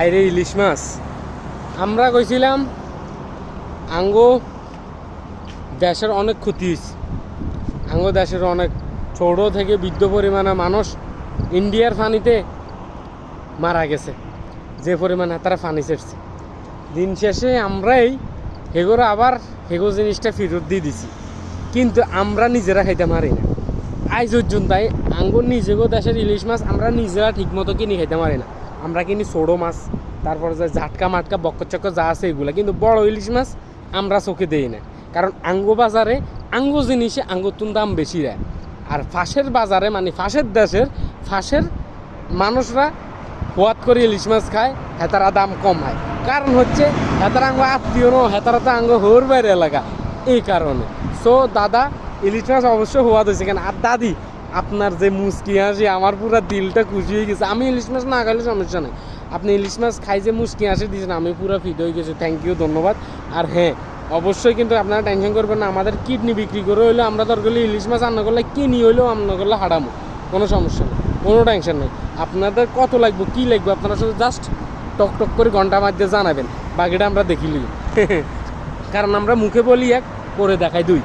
আইরে ইলিশ মাছ। আমরা কইছিলাম, আঙ্গো দেশের অনেক ক্ষতি হয়েছে আঙ্গো দেশের অনেক ছোট থেকে বৃদ্ধ পরিমাণে মানুষ ইন্ডিয়ার পানিতে মারা গেছে। যে পরিমাণে তারা পানি ছেড়ছে। দিন শেষে আমরাই হেগোর আবার হেগো জিনিসটা ফেরত দিয়ে দিছি। কিন্তু আমরা নিজেরা খাইতে পারি না। পর্যন্ত তাই আঙ্গুর নিজেগো দেশের ইলিশ মাছ আমরা নিজেরা ঠিক মতো কিনে খাইতে পারি না। আমরা কিনি ছোটো মাছ, তারপরে যে ঝাটকা মাটকা বক্কর চক্কর যা আছে এগুলো। কিন্তু বড় ইলিশ মাছ আমরা চোখে দেই না। কারণ আঙ্গু বাজারে আঙ্গু জিনিসে আঙ্গুর দাম বেশি দেয় আর ফাঁসের বাজারে মানে ফাঁসের দেশের ফাঁসের মানুষরা হোয়াত করে ইলিশ মাছ খায়, হেতারা দাম কম হয় কারণ হচ্ছে হেতারা আঙ্গ আত্মীয় নো হেতারা তো আঙ্গ হোর বাইরে এলাকা। এই কারণে। সো দাদা, ইলিশ মাছ অবশ্যই হওয়া হয়েছে কেন? আর দাদি আপনার যে মুসকি হাসি, আমার পুরো দিলটা খুশি হয়ে গেছে। আমি ইলিশ মাছ না খাইলে সমস্যা নেই। আপনি ইলিশ মাছ খাই যে মুসকি হাসি দিয়েছেন, আমি পুরো ফিট হয়ে গেছি। থ্যাংক ইউ ধন্যবাদ। আর হ্যাঁ অবশ্যই কিন্তু আপনারা টেনশন করবেন না, আমাদের কিডনি বিক্রি করে হইলেও আমরা দরকার হলে ইলিশ মাছ রান্না করলে কিনি হইলেও রান্না করলে হারামো। কোনো সমস্যা নেই, কোনো টেনশন নেই। আপনাদের কত লাগবে, কী লাগবে? আপনারা শুধু জাস্ট টক টক করে ঘণ্টা মাধ্যমে জানাবেন। বাকিটা আমরা দেখিলি কারণ আমরা মুখে বলি এক করে দেখাই দুই।